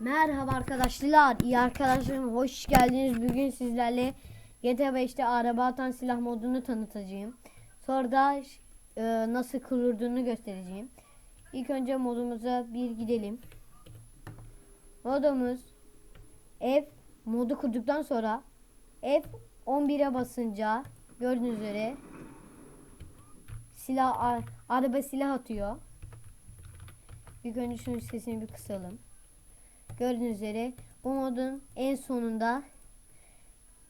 Merhaba arkadaşlar, iyi arkadaşlarım hoş geldiniz. Bugün sizlerle GTA 5'te araba atan silah modunu tanıtacağım. Sonra da e, nasıl kurulduğunu göstereceğim. İlk önce modumuza bir gidelim. Modumuz F modu kurduktan sonra F11'e basınca gördüğünüz üzere silah araba silah atıyor. İlk önce şunun sesini bir kısalım. Gördüğünüz üzere bu modun en sonunda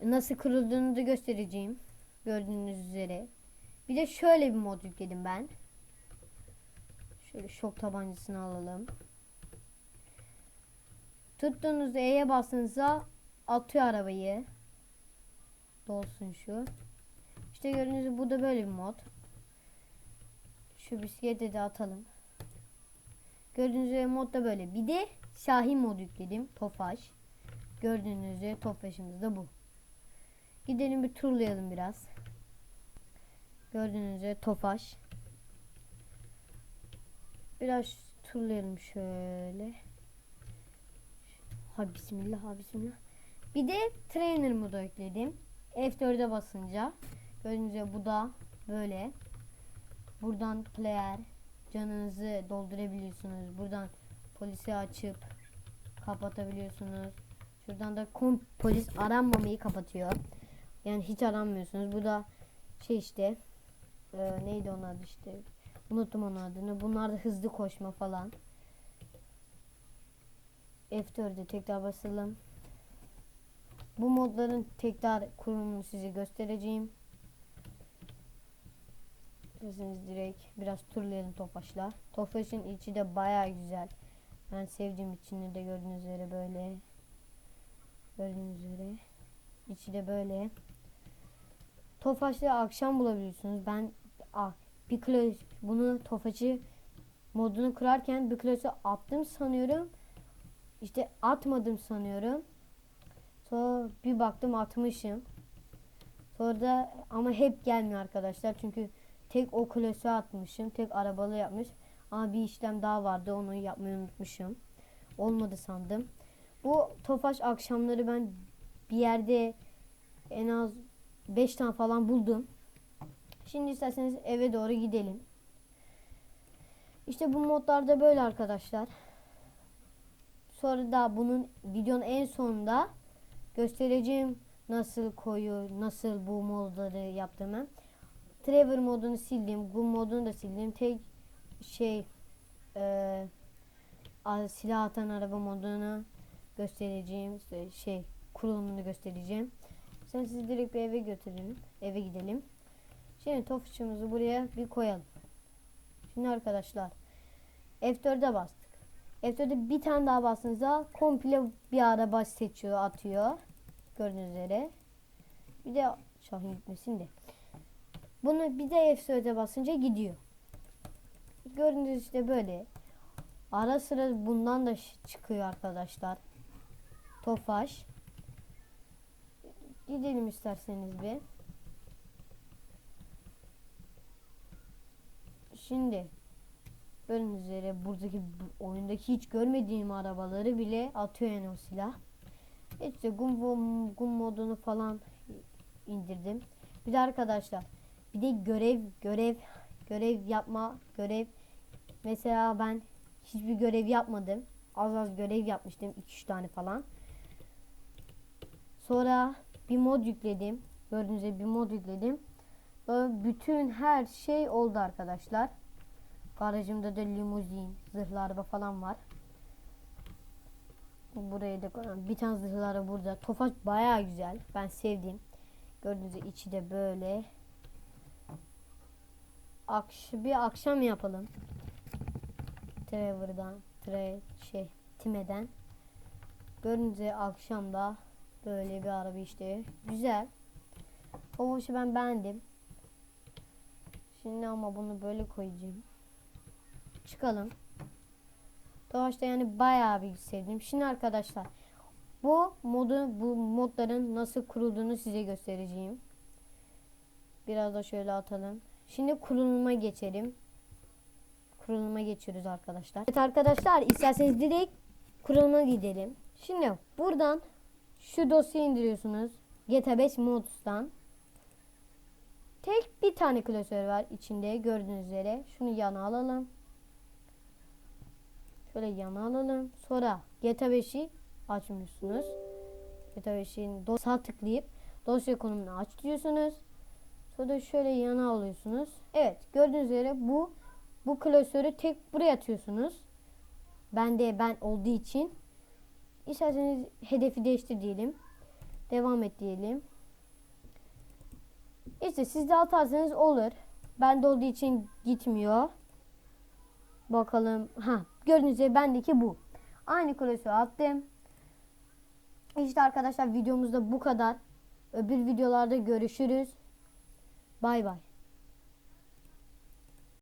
nasıl kurulduğunu da göstereceğim. Gördüğünüz üzere. Bir de şöyle bir mod yükledim ben. Şöyle şok tabancasını alalım. Tuttuğunuzda E'ye bastığınızda atıyor arabayı. Dolsun şu. İşte gördüğünüz bu da böyle bir mod. Şu bisikleti de atalım. Gördüğünüz üzere mod da böyle. Bir de Şahin mod yükledim. Tofaş. Gördüğünüz üzere Tofaş'ımız da bu. Gidelim bir turlayalım biraz. Gördüğünüz üzere Tofaş. Biraz turlayalım şöyle. Ha bismillah ha bismillah. Bir de trainer modu ekledim. F4'e basınca. Gördüğünüz üzere bu da böyle. Buradan player canınızı doldurabiliyorsunuz. Buradan polisi açıp kapatabiliyorsunuz. Şuradan da kom polis aranmamayı kapatıyor. Yani hiç aranmıyorsunuz. Bu da şey işte e, neydi onun adı işte unuttum onun adını. Bunlar da hızlı koşma falan. F4'e tekrar basalım. Bu modların tekrar kurulumunu size göstereceğim. İsterseniz direkt biraz turlayalım Tofaş'la. Tofaş'ın içi de baya güzel. Ben sevdiğim içini de gördüğünüz üzere böyle. Gördüğünüz üzere. İçi de böyle. Tofaş'ı akşam bulabiliyorsunuz. Ben ah, bir kilo bunu Tofaş'ı modunu kurarken bir kilosu attım sanıyorum. İşte atmadım sanıyorum. Sonra bir baktım atmışım. Sonra da ama hep gelmiyor arkadaşlar. Çünkü tek o klası atmışım. Tek arabalı yapmış. Ama bir işlem daha vardı. Onu yapmayı unutmuşum. Olmadı sandım. Bu Tofaş akşamları ben bir yerde en az 5 tane falan buldum. Şimdi isterseniz eve doğru gidelim. İşte bu modlarda böyle arkadaşlar. Sonra da bunun videonun en sonunda göstereceğim nasıl koyu, nasıl bu modları yaptığımı. Trevor modunu sildim. Gun modunu da sildim. Tek şey e, silah atan araba modunu göstereceğim. Şey kurulumunu göstereceğim. Sen sizi direkt bir eve götürelim. Eve gidelim. Şimdi tofuçumuzu buraya bir koyalım. Şimdi arkadaşlar F4'e bastık. F4'e bir tane daha bastığınızda komple bir araba seçiyor, atıyor. Gördüğünüz üzere. Bir de Şahin gitmesin de. Bunu bir de F4'e basınca gidiyor. Gördüğünüz işte böyle. Ara sıra bundan da çıkıyor arkadaşlar. Tofaş. Gidelim isterseniz bir. Şimdi gördüğünüz üzere buradaki bu oyundaki hiç görmediğim arabaları bile atıyor yani o silah. İşte gum, gum modunu falan indirdim. Bir de arkadaşlar bir de görev görev görev yapma görev mesela ben hiçbir görev yapmadım. Az az görev yapmıştım 2-3 tane falan. Sonra bir mod yükledim. Gördüğünüz gibi bir mod yükledim. Böyle bütün her şey oldu arkadaşlar. Garajımda da limuzin, zırhlı araba falan var. Buraya da koyalım. bir tane zırhlı araba burada. Tofaş bayağı güzel. Ben sevdim. Gördüğünüz gibi içi de böyle. Akş bir akşam yapalım. Trevor'dan, Tre şey Time'den. Gibi akşamda böyle bir araba işte. Güzel. Tofaş'ı ben beğendim. Şimdi ama bunu böyle koyacağım. Çıkalım. Tofaş'ta yani bayağı bir sevdim. Şimdi arkadaşlar bu modu bu modların nasıl kurulduğunu size göstereceğim. Biraz da şöyle atalım. Şimdi kuruluma geçelim. Kuruluma geçiyoruz arkadaşlar. Evet arkadaşlar isterseniz direkt kuruluma gidelim. Şimdi buradan şu dosyayı indiriyorsunuz. GTA 5 Mods'tan. Tek bir tane klasör var içinde gördüğünüz üzere. Şunu yana alalım. Şöyle yana alalım. Sonra GTA 5'i açmıyorsunuz. GTA 5'in dosya tıklayıp dosya konumunu aç diyorsunuz. Sonra da şöyle yana alıyorsunuz. Evet gördüğünüz üzere bu bu klasörü tek buraya atıyorsunuz. Ben de ben olduğu için isterseniz hedefi değiştir diyelim. Devam et diyelim. İşte siz de atarsanız olur. Ben de olduğu için gitmiyor. Bakalım. Ha, gördüğünüz üzere bendeki bu. Aynı klasörü attım. İşte arkadaşlar videomuzda bu kadar. Öbür videolarda görüşürüz. Bay bay.